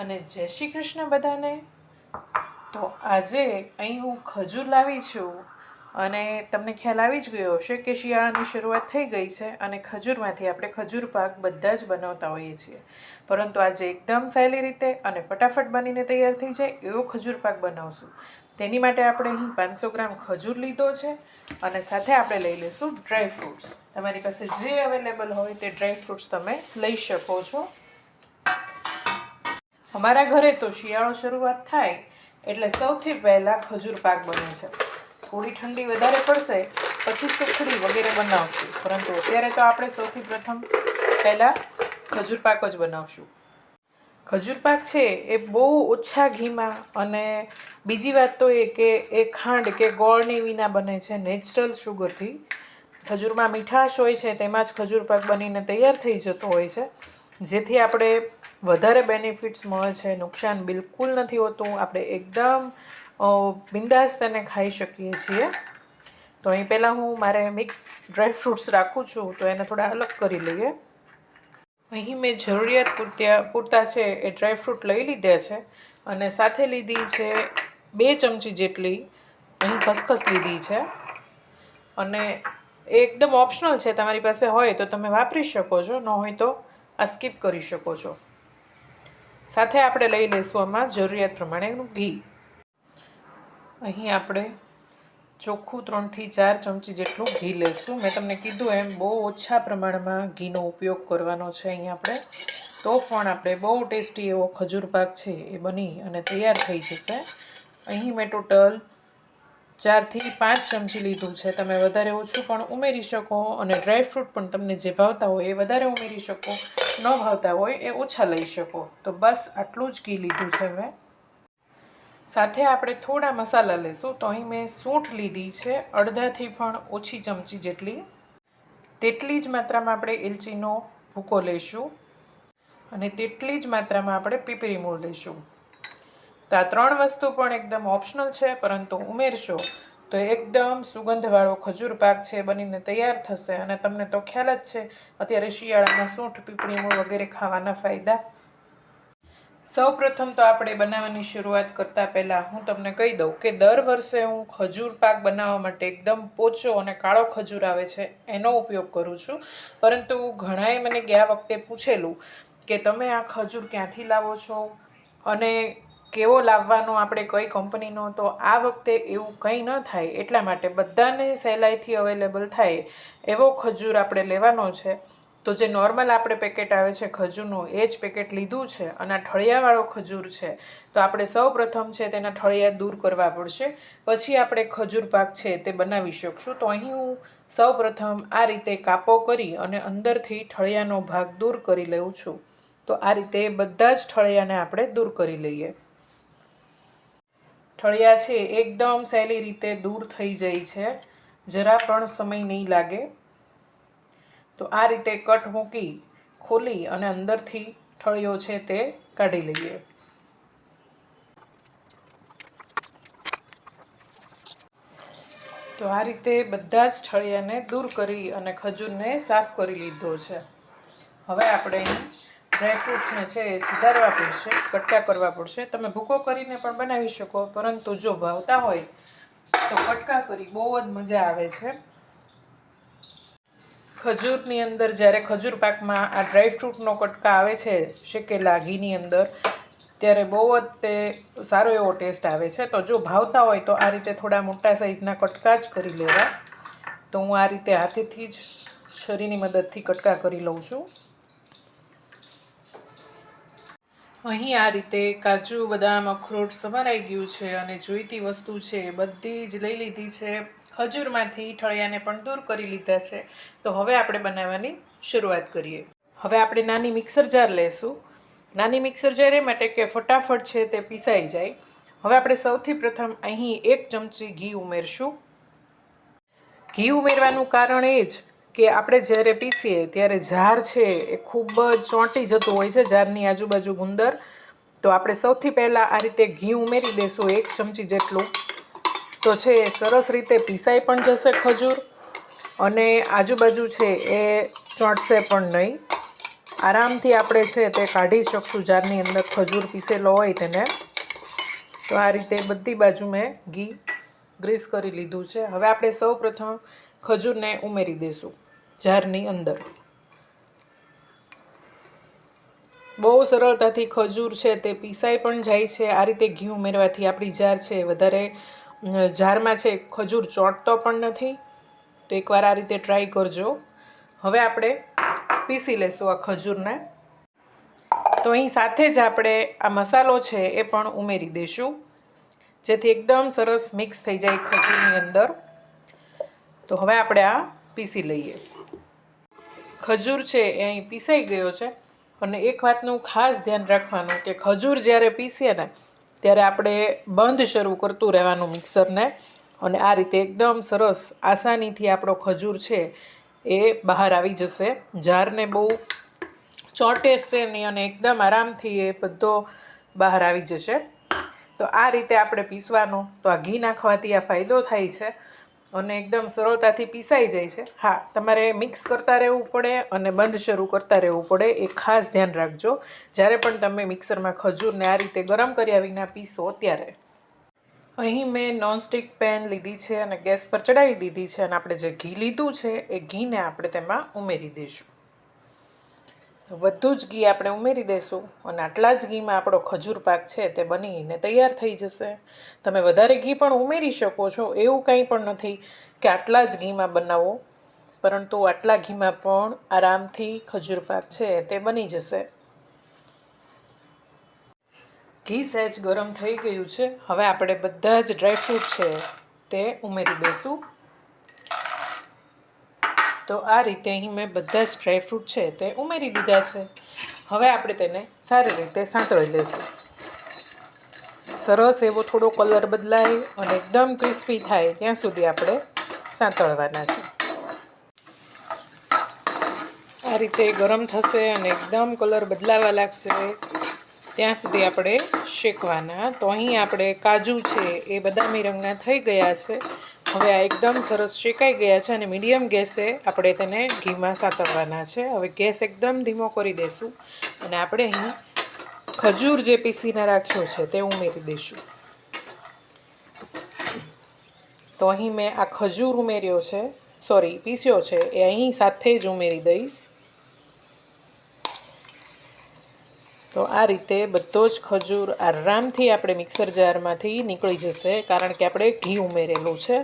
અને જય શ્રી કૃષ્ણ બધાને. તો આજે અહીં હું ખજૂર લાવી છું અને તમને ખ્યાલ આવી જ ગયો હશે કે શિયાળાની શરૂઆત થઈ ગઈ છે અને ખજૂરમાંથી આપણે ખજૂર પાક બધા જ બનાવતા હોઈએ છીએ. પરંતુ આજે એકદમ સહેલી રીતે અને ફટાફટ બનીને તૈયાર થઈ જાય એવો ખજૂર પાક બનાવશું. તેની માટે આપણે અહીં પાંચસો ગ્રામ ખજૂર લીધો છે અને સાથે આપણે લઈ લઈશું ડ્રાય ફ્રૂટ્સ. તમારી પાસે જે અવેલેબલ હોય તે ડ્રાય ફ્રૂટ્સ તમે લઈ શકો છો. અમારા ઘરે તો શિયાળો શરૂઆત થાય એટલે સૌથી પહેલાં ખજૂર પાક બને છે. થોડી ઠંડી વધારે પડશે, પછી સુખડી વગેરે બનાવશું. પરંતુ અત્યારે તો આપણે સૌથી પ્રથમ પહેલાં ખજૂર પાક જ બનાવશું. ખજૂર પાક છે એ બહુ ઓછા ઘીમાં અને બીજી વાત તો એ કે એ ખાંડ કે ગોળની વિના બને છે, નેચરલ શુગરથી. ખજૂરમાં મીઠાશ હોય છે, તેમાં જ ખજૂર પાક બનીને તૈયાર થઈ જતો હોય છે. જેથી આપણે વધારે બેનિફિટ્સ મળે છે, નુકસાન બિલકુલ નથી હોતું. આપણે એકદમ બિંદાસ તેને ખાઈ શકીએ છીએ. તો અહીં પહેલાં હું મારે મિક્સ ડ્રાય ફ્રૂટ્સ રાખું છું, તો એને થોડા અલગ કરી લઈએ. અહીં મેં જરૂરિયાત પૂરતા પૂરતા છે એ ડ્રાય ફ્રૂટ લઈ લીધા છે અને સાથે લીધી છે બે ચમચી જેટલી અહીં ખસખસ લીધી છે. અને એ એકદમ ઓપ્શનલ છે, તમારી પાસે હોય તો તમે વાપરી શકો છો, ન હોય તો આ સ્કીપ કરી શકો છો. સાથે આપણે લઈ લઈશું આમાં જરૂરિયાત પ્રમાણેનું ઘી. અહીં આપણે ચોખ્ખું ત્રણથી ચાર ચમચી જેટલું ઘી લઈશું. મેં તમને કીધું એમ બહુ ઓછા પ્રમાણમાં ઘીનો ઉપયોગ કરવાનો છે અહીં આપણે. તો પણ આપણે બહુ ટેસ્ટી એવો ખજૂર પાક છે એ બની અને તૈયાર થઈ જશે. અહીં મેં ટોટલ ચારથી પાંચ ચમચી લીધું છે. તમે વધારે ઓછું પણ ઉમેરી શકો અને ડ્રાય ફ્રૂટ પણ તમને જે ભાવતા હોય એ વધારે ઉમેરી શકો. ન ભાવતા હોય એ ઓછા લઈ શકો. તો બસ આટલું જ ઘી લીધું છે મેં. સાથે આપણે થોડા મસાલા લેશું. તો અહીં મેં સૂંઠ લીધી છે. અડધાથી પણ ઓછી ચમચી જેટલી. તેટલી જ માત્રામાં આપણે એલચીનો ભૂકો લઈશું અને તેટલી જ માત્રામાં આપણે પીપરી મૂળ લઈશું તો આ ત્રણ વસ્તુ પણ એકદમ ઓપ્શનલ છે, પરંતુ ઉમેરશો તો એકદમ સુગંધવાળો ખજૂર પાક છે, બનીને તૈયાર થશે. અને તમને તો ખ્યાલ જ છે, અત્યારે શિયાળામાં સૂંઠ પીપળી મૂળ વગેરે ખાવાના ફાયદા. સૌ પ્રથમ તો આપણે બનાવવાની શરૂઆત કરતાં પહેલાં હું તમને કહી દઉં કે દર વર્ષે હું ખજૂર પાક બનાવવા માટે એકદમ પોચો અને કાળો ખજૂર આવે છે, એનો ઉપયોગ કરું છું. પરંતુ ઘણાએ મને ગયા વખતે પૂછેલું કે તમે આ ખજૂર ક્યાંથી લાવો છો? અને કેવો લાવવાનો આપણે કઈ કંપનીનો, તો આ વખતે એવું કંઈ ન થાય એટલા માટે બધાને સહેલાઈથી અવેલેબલ થાય એવો ખજૂર આપણે લેવાનો છે. તો જે નોર્મલ આપણે પેકેટ આવે છે ખજૂરનું, એ જ પેકેટ લીધું છે અને આ ઠળિયાવાળો ખજૂર છે. તો આપણે સૌ પ્રથમ છે તેના ઠળિયા દૂર કરવા પડશે. પછી આપણે ખજૂર પાક છે તે બનાવી શકશું. તો અહીં હું સૌ પ્રથમ આ રીતે કાપો કરી અને અંદરથી ઠળિયાનો ભાગ દૂર કરી લઉં છું. તો આ રીતે બધા જ ઠળિયાને આપણે દૂર કરી લઈએ. ઠળિયા છે, એકદમ સહેલી રીતે દૂર થઈ જાય છે. જરા પણ સમય નહીં લાગે. તો આ રીતે કટ મૂકી, ખોલી અને અંદરથી ઠળિયો છે તે કાઢી લઈએ. તો આ રીતે બધા જ ઠળિયાને દૂર કરી અને ખજૂરને સાફ કરી લીધો છે. હવે આપણે ડ્રાયફ્રૂટ્સને છે એ સુધારવા પડશે, કટકા કરવા પડશે. તમે ભૂકો કરીને પણ બનાવી શકો, પરંતુ જો ભાવતા હોય તો કટકા કરી બહુ જ મજા આવે છે. ખજૂરની અંદર જ્યારે ખજૂર પાકમાં આ ડ્રાયફ્રૂટનો કટકા આવે છે, શેકેલા ઘીની અંદર, ત્યારે બહુ જ તે સારો એવો ટેસ્ટ આવે છે. તો જો ભાવતા હોય તો આ રીતે થોડા મોટા સાઇઝના કટકા જ કરી લેવા. તો હું આ રીતે હાથેથી જ છરીની મદદથી કટકા કરી લઉં છું. અહીં આ રીતે કાજુ, બદામ, અખરોટ સમારાઈ ગયું છે અને જોઈતી વસ્તુ છે બધી જ લઈ લીધી છે. ખજૂરમાંથી ઠળિયાને પણ દૂર કરી લીધા છે. તો હવે આપણે બનાવવાની શરૂઆત કરીએ. હવે આપણે નાની મિક્સર જાર લેશું. નાની મિક્સર જાર એ માટે કે ફટાફટ છે તે પીસાઈ જાય. હવે આપણે સૌથી પ્રથમ અહીં એક ચમચી ઘી ઉમેરશું. ઘી ઉમેરવાનું કારણ એ જ કે આપણે જ્યારે પીસીએ ત્યારે ઝાર છે એ ખૂબ જ ચોંટી જતું હોય છે, ઝારની આજુબાજુ ગુંદર. તો આપણે સૌથી પહેલાં આ રીતે ઘી ઉમેરી દઈશું એક ચમચી જેટલું. તો છે એ સરસ રીતે પીસાઈ પણ જશે ખજૂર અને આજુબાજુ છે એ ચોંટશે પણ નહીં. આરામથી આપણે છે તે કાઢી શકશું જારની અંદર ખજૂર પીસેલો હોય તેને. તો આ રીતે બધી બાજુ મેં ઘી ગ્રીસ કરી લીધું છે. હવે આપણે સૌ પ્રથમ ખજૂરને ઉમેરી દઈશું જારની અંદર. બહુ સરળતાથી ખજૂર છે તે પીસાઈ પણ જાય છે. આ રીતે ઘી ઉમેરવાથી આપણી જાર છે વધારે જારમાં છે ખજૂર ચોંટતો પણ નથી. તો એકવાર આ રીતે ટ્રાય કરજો. હવે આપણે પીસી લેશું આ ખજૂરને. તો અહીં સાથે જ આપણે આ મસાલો છે એ પણ ઉમેરી દઈશું જેથી એકદમ સરસ મિક્સ થઈ જાય ખજૂરની અંદર. તો હવે આપણે આ પીસી લઈએ. ખજૂર છે એ અહીં પીસાઈ ગયો છે. અને એક વાતનું ખાસ ધ્યાન રાખવાનું કે ખજૂર જ્યારે પીસીએ ને, ત્યારે આપણે બંધ શરૂ કરતું રહેવાનું મિક્સરને. અને આ રીતે એકદમ સરસ આસાનીથી આપણો ખજૂર છે એ બહાર આવી જશે. જારને બહુ ચોંટે છે નહીં અને એકદમ આરામથી એ બધો બહાર આવી જશે. તો આ રીતે આપણે પીસવાનો, તો આ ઘી નાખવાથી આ ફાયદો થાય છે. અને એકદમ સરળતાથી પીસાઈ જાય છે. હા, તમારે મિક્સ કરતા રહેવું પડે અને બંધ શરૂ કરતા રહેવું પડે, એ ખાસ ધ્યાન રાખજો. જ્યારે પણ તમે મિક્સરમાં ખજૂરને આ રીતે ગરમ કર્યા વિના પીસો ત્યારે. અહીં મેં નોનસ્ટિક પેન લીધી છે અને ગેસ પર ચડાવી દીધી છે અને આપણે જે ઘી લીધું છે, એ ઘીને આપણે તેમાં ઉમેરી દઈશું. તો બધું જ ઘી આપણે ઉમેરી દઈશું અને આટલા જ ઘીમાં આપણો ખજૂર પાક છે તે બનીને તૈયાર થઈ જશે. તમે વધારે ઘી પણ ઉમેરી શકો છો, એવું કંઈ પણ નથી કે આટલા જ ઘીમાં બનાવો, પરંતુ આટલા ઘીમાં પણ આરામથી ખજૂર પાક છે તે બની જશે. ઘી સહેજ ગરમ થઈ ગયું છે. હવે આપણે બધા જ ડ્રાયફ્રૂટ છે તે ઉમેરી દઈશું તો આ રીતે અહીં મેં બધા જ ડ્રાયફ્રૂટ છે તે ઉમેરી દીધા છે. હવે આપણે તેને સારી રીતે સાંતળી લઈશું. સરસ એવો થોડો કલર બદલાય અને એકદમ ક્રિસ્પી થાય ત્યાં સુધી આપણે સાંતળવાના છે. આ રીતે ગરમ થશે અને એકદમ કલર બદલાવા લાગશે ત્યાં સુધી આપણે શેકવાના. તો અહીં આપણે કાજુ છે એ બદામી રંગના થઈ ગયા છે. હવે આ એકદમ સરસ શેકાઈ ગયા છે અને મીડિયમ ગેસે આપણે તેને ઘીમાં સાતરવાના છે. હવે ગેસ એકદમ ધીમો કરી દઈશું અને આપણે અહીં ખજૂર જે પીસીને રાખ્યો છે તે ઉમેરી દઈશું. તો અહીં મેં આ ખજૂર ઉમેર્યો છે સોરી પીસ્યો છે, એ અહીં સાથે જ ઉમેરી દઈશ. તો આ રીતે બધો જ ખજૂર આરામથી આપણે મિક્સર જારમાંથી નીકળી જશે, કારણ કે આપણે ઘી ઉમેરેલું છે.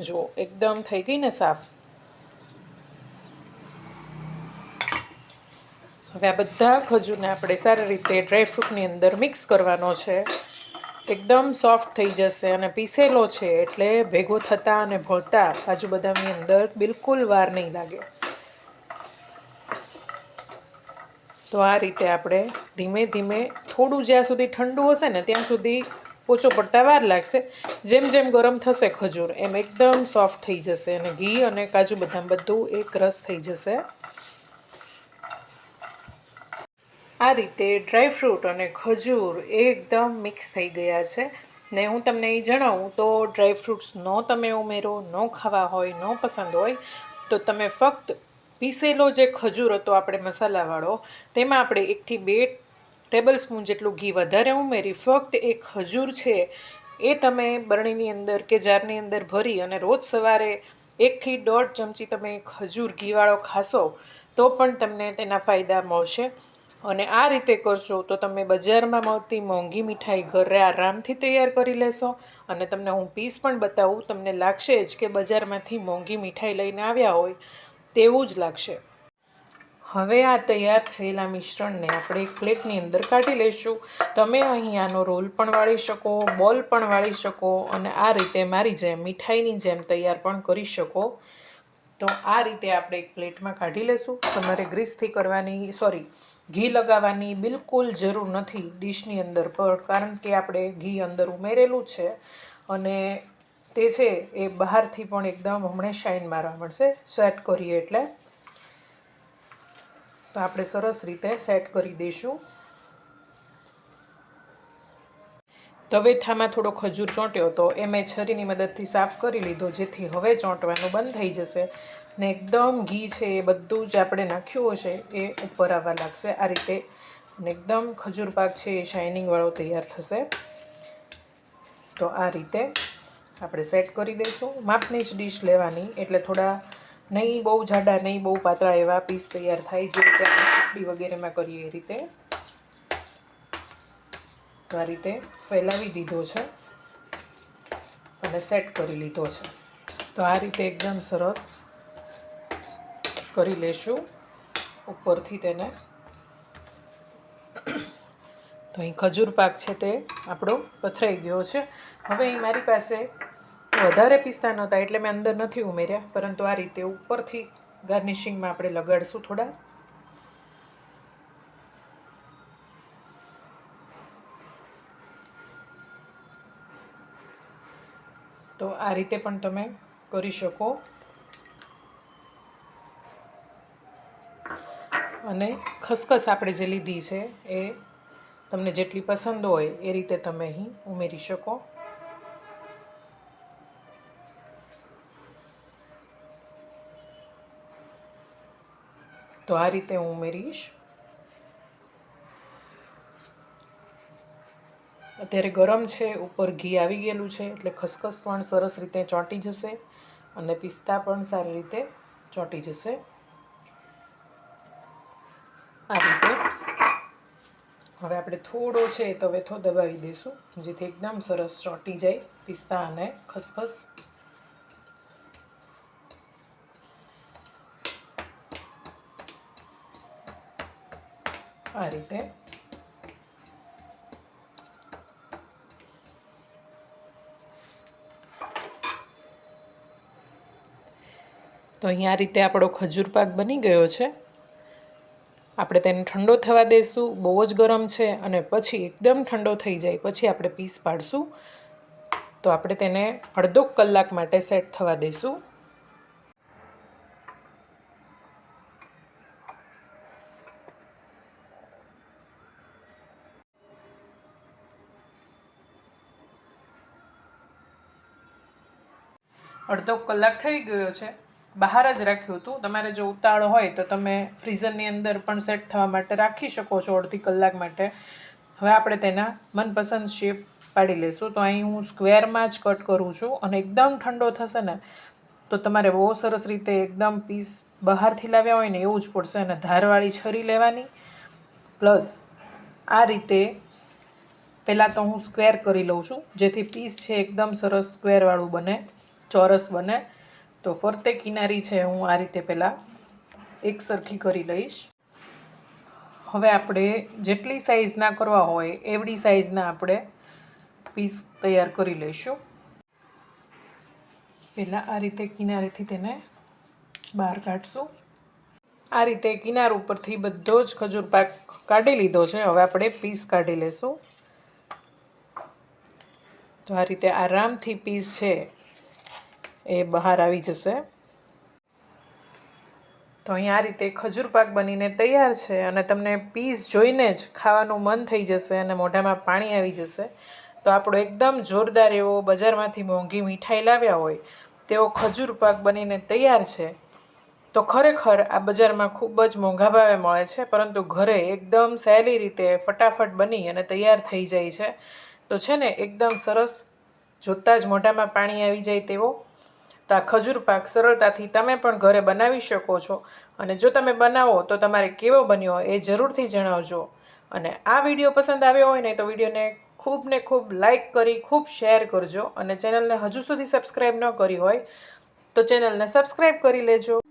જુઓ, એકદમ થઈ ગઈ ને સાફ. હવે આ બધા ખજૂરને આપણે સારી રીતે ડ્રાયફ્રૂટની અંદર મિક્સ કરવાનો છે. એકદમ સોફ્ટ થઈ જશે અને પીસેલો છે, એટલે ભેગો થતાં અને ભળતા કાજુ બદામની અંદર બિલકુલ વાર નહીં લાગે. તો આ રીતે આપણે ધીમે ધીમે થોડું જ્યાં સુધી ઠંડુ હશે ને ત્યાં સુધી ઓછો પડતા વાર લાગશે. જેમ જેમ ગરમ થશે ખજૂર, એમ એકદમ સોફ્ટ થઈ જશે અને ઘી અને કાજુ બદામ બધું એક રસ થઈ જશે. આ રીતે ડ્રાયફ્રૂટ અને ખજૂર એકદમ મિક્સ થઈ ગયા છે ને હું તમને એ જણાવું તો ડ્રાયફ્રૂટ્સ નો તમે ઉમેરો, ન ખાવા હોય, ન પસંદ હોય, તો તમે ફક્ત પીસેલો જે ખજૂર હતો આપણે મસાલાવાળો, તેમાં આપણે એકથી બે ટેબલ સ્પૂન જેટલું ઘી વધારે ઉમેરી, ફક્ત એ ખજૂર છે એ તમે બરણીની અંદર કે જારની અંદર ભરી અને રોજ સવારે એકથી દોઢ ચમચી તમે ખજૂર ઘીવાળો ખાશો, તો પણ તમને તેના ફાયદા મળશે. અને આ રીતે કરશો તો તમે બજારમાં મળતી મોંઘી મીઠાઈ ઘરે આરામથી તૈયાર કરી લેશો અને તમને હું પીસ પણ બતાવું, તમને લાગશે જ કે બજારમાંથી મોંઘી મીઠાઈ લઈને આવ્યા હોય. તેવું જ લાગશે. હવે આ તૈયાર થયેલા મિશ્રણને આપણે એક પ્લેટની અંદર કાઢી લઈશું. તમે અહીં આનો રોલ પણ વાળી શકો, બોલ પણ વાળી શકો અને આ રીતે મારી જેમ, મીઠાઈની જેમ તૈયાર પણ કરી શકો. તો આ રીતે આપણે એક પ્લેટમાં કાઢી લેશું તમારે ગ્રીસથી કરવાની, સોરી, ઘી લગાવવાની બિલકુલ જરૂર નથી ડીશની અંદર પણ કારણ કે આપણે ઘી અંદર ઉમેરેલું છે અને તે છે એ બહારથી પણ એકદમ હમણાં શાઇન મારવા મળશે. સેટ કરીએ એટલે. તો આપણે સરસ રીતે સેટ કરી દઈશું. તવેથામાં થોડો ખજૂર ચોંટ્યો તો એ મેં છરીની મદદથી સાફ કરી લીધો, જેથી હવે ચોંટવાનું બંધ થઈ જશે. ને એકદમ ઘી છે એ બધું જ આપણે નાખ્યું હશે, એ ઉપર આવવા લાગશે. આ રીતે અને એકદમ ખજૂર પાક છે એ શાઇનિંગવાળો તૈયાર થશે. તો આ રીતે આપણે સેટ કરી દઈશું. માપની જ ડીશ લેવાની, એટલે થોડા નહીં બહુ જાડા, નહીં બહુ પાતળા એવા પીસ તૈયાર થાય, જે રીતે આપણે સુખડી વગેરેમાં કરીએ એ રીતે. તો આ રીતે ફેલાવી દીધો છે અને સેટ કરી લીધો છે. તો આ રીતે એકદમ સરસ કરી લેશું. ઉપરથી તેને તો અહીં ખજૂર પાક છે તે આપણો પથરાઈ ગયો છે. હવે અહીં મારી પાસે વધારે પિસ્તા નહોતા એટલે મેં અંદર નથી ઉમેર્યા, પરંતુ આ રીતે ઉપરથી ગાર્નિશિંગમાં આપણે લગાડશું થોડા. તો આ રીતે પણ તમે કરી શકો. અને ખસખસ આપણે જે લીધી છે એ તમને જેટલી પસંદ હોય એ રીતે તમે અહીં ઉમેરી શકો. તો આ રીતે હું ઉમેરીશ. અત્યારે ગરમ છે, ઉપર ઘી આવી ગયેલું છે, એટલે ખસખસ પણ સરસ રીતે ચોંટી જશે અને પિસ્તા પણ સારી રીતે ચોંટી જશે આ રીતે હવે આપણે થોડો છે તવેથો દબાવી દઈશું. જેથી એકદમ સરસ ચોંટી જાય પિસ્તા અને ખસખસ. આ રીતે. તો અહીંયા રીતે આપણો ખજૂર પાક બની ગયો છે. આપણે તેને ઠંડો થવા દઈશું બહુ જ ગરમ છે અને પછી એકદમ ઠંડો થઈ જાય, પછી આપણે પીસ પાડશું. તો આપણે તેને અડધો કલાક માટે સેટ થવા દઈશું અડધો કલાક થઈ ગયો છે. બહાર જ રાખ્યું હતું. તમારે જો ઉતાળ હોય તો તમે ફ્રીઝરની અંદર પણ સેટ થવા માટે રાખી શકો છો અડધી કલાક માટે. હવે આપણે તેના મનપસંદ શેપ પાડી લઈશું. તો અહીં હું સ્ક્વેરમાં જ કટ કરું છું અને એકદમ ઠંડો થશે ને, તો તમારે બહુ સરસ રીતે એકદમ પીસ બહારથી લાવ્યા હોય ને એવું જ પડશે અને ધારવાળી છરી લેવાની. પ્લસ આ રીતે પહેલાં તો હું સ્ક્વેર કરી લઉં છું, જેથી પીસ છે એકદમ સરસ સ્ક્વેરવાળું બને, ચોરસ બને. તો ફરતે કિનારી છે, હું આ રીતે પહેલાં એક સરખી કરી લઈશ. હવે આપણે જેટલી સાઇઝના કરવા હોય, એવડી સાઇઝના આપણે પીસ તૈયાર કરી લઈશું. પહેલાં આ રીતે કિનારેથી તેને બહાર કાઢશું. આ રીતે કિનાર ઉપરથી બધો જ ખજૂર પાક કાઢી લીધો છે, હવે આપણે પીસ કાઢી લેશું. તો આ રીતે આરામથી પીસ છે એ બહાર આવી જશે. તો અહીંયા આ રીતે ખજૂર પાક બનીને તૈયાર છે અને તમને પીસ જોઈને જ ખાવાનું મન થઈ જશે અને મોઢામાં પાણી આવી જશે. તો આપણો એકદમ જોરદાર એવો બજારમાંથી મોંઘી મીઠાઈ લાવ્યા હોય તેવો ખજૂર પાક બનીને તૈયાર છે. તો ખરેખર આ બજારમાં ખૂબ જ મોંઘા ભાવે મળે છે, પરંતુ ઘરે એકદમ સહેલી રીતે ફટાફટ બની અને તૈયાર થઈ જાય છે. તો છે ને, એકદમ સરસ, જોતાં જ મોઢામાં પાણી આવી જાય તેવો તો આ ખજૂર પાક સરળતાથી તમે પણ ઘરે બનાવી શકો છો. અને જો તમે બનાવો તો તમારે કેવો બન્યો એ જરૂરથી જણાવજો. અને આ વીડિયો પસંદ આવ્યો હોય ને તો વિડીયોને ખૂબ ને ખૂબ લાઈક કરી, ખૂબ શેર કરજો. અને ચેનલને હજુ સુધી સબસ્ક્રાઈબ ન કરી હોય તો ચેનલને સબસ્ક્રાઈબ કરી લેજો.